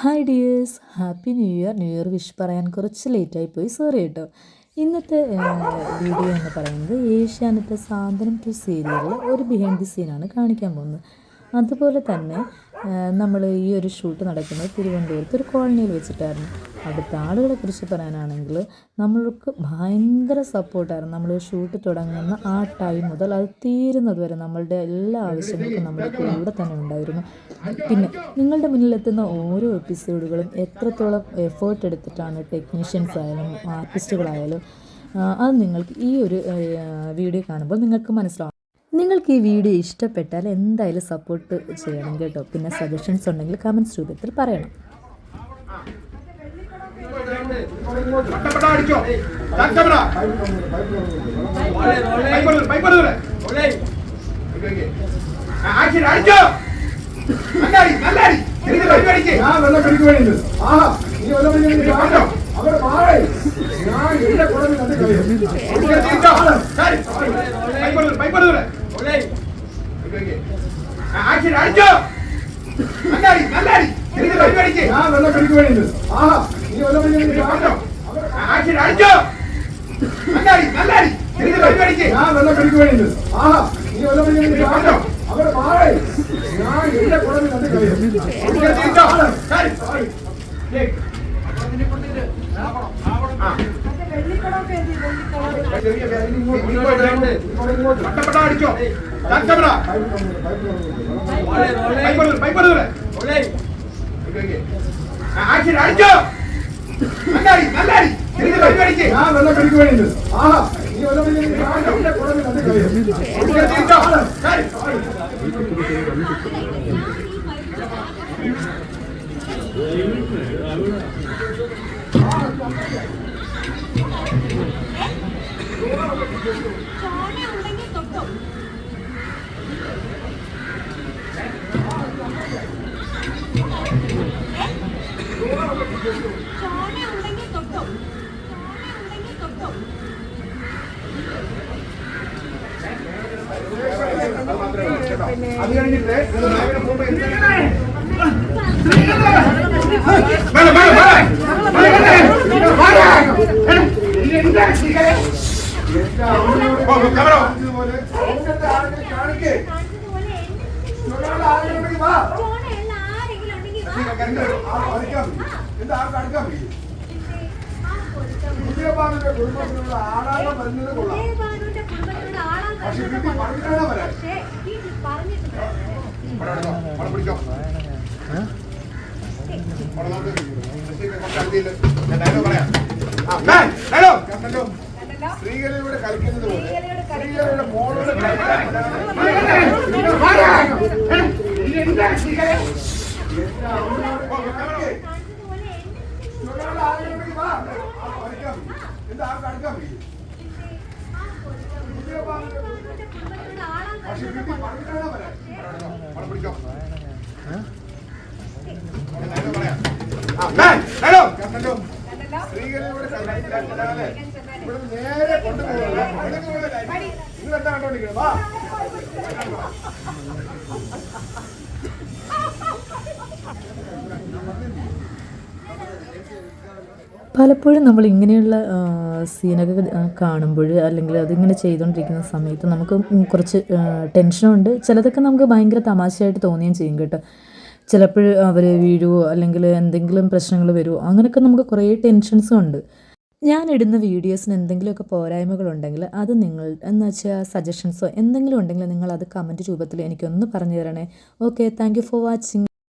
Hi dears. Happy new year. New year wish പറയാൻ കുറച്ച് ലേറ്റായി പോയി സോറി കേട്ടോ. ഇന്നത്തെ വീഡിയോ എന്ന് പറയുന്നത് ഏഷ്യാനത്തെ സാന്ത്വനം ടു സീരിയലിൽ ഒരു ബിഹൈൻഡ് ദി സീനാണ് കാണിക്കാൻ പോകുന്നത്. അതുപോലെ തന്നെ നമ്മൾ ഈ ഒരു ഷൂട്ട് നടക്കുന്നത് തിരുവനന്തപുരത്ത് ഒരു കോളനിയിൽ വെച്ചിട്ടായിരുന്നു. അവിടുത്തെ ആളുകളെ കുറിച്ച് പറയാനാണെങ്കിൽ നമ്മൾക്ക് ഭയങ്കര സപ്പോർട്ടായിരുന്നു. നമ്മൾ ഷൂട്ട് തുടങ്ങുന്ന ആ ടൈം മുതൽ അത് തീരുന്നത് വരെ നമ്മളുടെ എല്ലാ ആവശ്യങ്ങൾക്കും നമ്മുടെ കൂടെ തന്നെ ഉണ്ടായിരുന്നു. പിന്നെ നിങ്ങളുടെ മുന്നിലെത്തുന്ന ഓരോ എപ്പിസോഡുകളും എത്രത്തോളം എഫേർട്ട് എടുത്തിട്ടാണ് ടെക്നീഷ്യൻസ് ആയാലും ആർട്ടിസ്റ്റുകളായാലും അത് നിങ്ങൾക്ക് ഈ ഒരു വീഡിയോ കാണുമ്പോൾ നിങ്ങൾക്ക് മനസ്സിലാവും. നിങ്ങൾക്ക് ഈ വീഡിയോ ഇഷ്ടപ്പെട്ടാൽ എന്തായാലും സപ്പോർട്ട് ചെയ്യണം കേട്ടോ. പിന്നെ സജഷൻസ് ഉണ്ടെങ്കിൽ കമൻസ് രൂപത്തിൽ പറയണം. അടിച്ചോ അടിച്ചോ. നല്ലാടി നല്ലാടി. ഞാൻ വെള്ളം പിടിക്കുവാനില്ല ആഹാ നീ വെള്ളം പറഞ്ഞോ അവിടെ മാറി ഞാൻ എന്റെ കുടം കണ്ട് കഴിയും ഞാൻ വെള്ളം പിടിക്കുവാനില്ല ആഹാ. പൈപ്പ് ഞാൻ വെള്ളം പിടിക്കുവാനില്ല ആഹാ നീ വെള്ളം പിടിക്കുവാനില്ല പറഞ്ഞോ അവിടെ മാറി ഞാൻ എന്റെ കുടം കണ്ട് അടിച്ചോ പൈപ്പടൂർ ആക്ഷൻ അടിച്ചോ ഞാൻ വെള്ളം പിടിക്കുവാനില്ല ആഹാ. നീ വെള്ളം പിടിക്കുവാനില്ല ആ. പഠിക്കാം. എന്താ ആ പഠിക്കാൻ പറ്റും കുടുംബത്തിലുള്ള ആളാണ് വരുന്നത് കൊള്ളാം. പക്ഷെ. പറഞ്ഞിട്ടാണ് സ്ത്രീകളിലൂടെ കളിക്കുന്നത് പോലെ സ്ത്രീകളിലൂടെ മോളോട് പോ, പോ, ക്യാമറ പോ. കാണിച്ചതുപോലെ ഇവിടെയുള്ള ആളുകളുണ്ടെങ്കിൽ വാ ആ പഠിക്കാം എന്താ ആ പഠിക്കാൻ പറ്റും ആ പൊരുത്തം. പുതിയപ്പാടിന്റെ ഉദയഭാനുവിന്റെ കുടുംബത്തിനോട് ആളാൻ പക്ഷെ വരുന്നത് വീട്ടിൽ കൊള്ളാം. പറഞ്ഞിട്ടാണ് വരാൻ അവിടെ എടുത്തോ, അവിടെ പിടിച്ചോ. ഞാൻ dialogue പറയാം. ആ, man, dialogue. കണ്ടല്ലോ സ്ത്രീകളിലൂടെ കളിക്കുന്നത് ഇവിടെ നേരെ കൊണ്ടുപോകുന്നത് നിങ്ങൾ എന്താ കണ്ടോണ്ടിരിക്കുന്നത് വാ. പലപ്പോഴും നമ്മൾ ഇങ്ങനെയുള്ള സീനൊക്കെ കാണുമ്പോൾ അല്ലെങ്കിൽ അതിങ്ങനെ ചെയ്തുകൊണ്ടിരിക്കുന്ന സമയത്ത് നമുക്ക് കുറച്ച് ടെൻഷനുണ്ട് ചിലതൊക്കെ നമുക്ക് ഭയങ്കര തമാശയായിട്ട് തോന്നുകയും ചെയ്യും കേട്ടോ. ചിലപ്പോൾ അവർ വീഴുവോ അല്ലെങ്കിൽ എന്തെങ്കിലും പ്രശ്നങ്ങൾ വരുമോ അങ്ങനെയൊക്കെ നമുക്ക് കുറേ ടെൻഷൻസും ഉണ്ട്. ഞാൻ ഇടുന്ന വീഡിയോസിന് എന്തെങ്കിലുമൊക്കെ പോരായ്മകളുണ്ടെങ്കിൽ അത് നിങ്ങൾ എന്ന് വെച്ചാൽ സജഷൻസോ എന്തെങ്കിലും ഉണ്ടെങ്കിൽ നിങ്ങൾ അത് കമന്റ് രൂപത്തിൽ എനിക്കൊന്ന് പറഞ്ഞു തരണേ. Okay thank for watching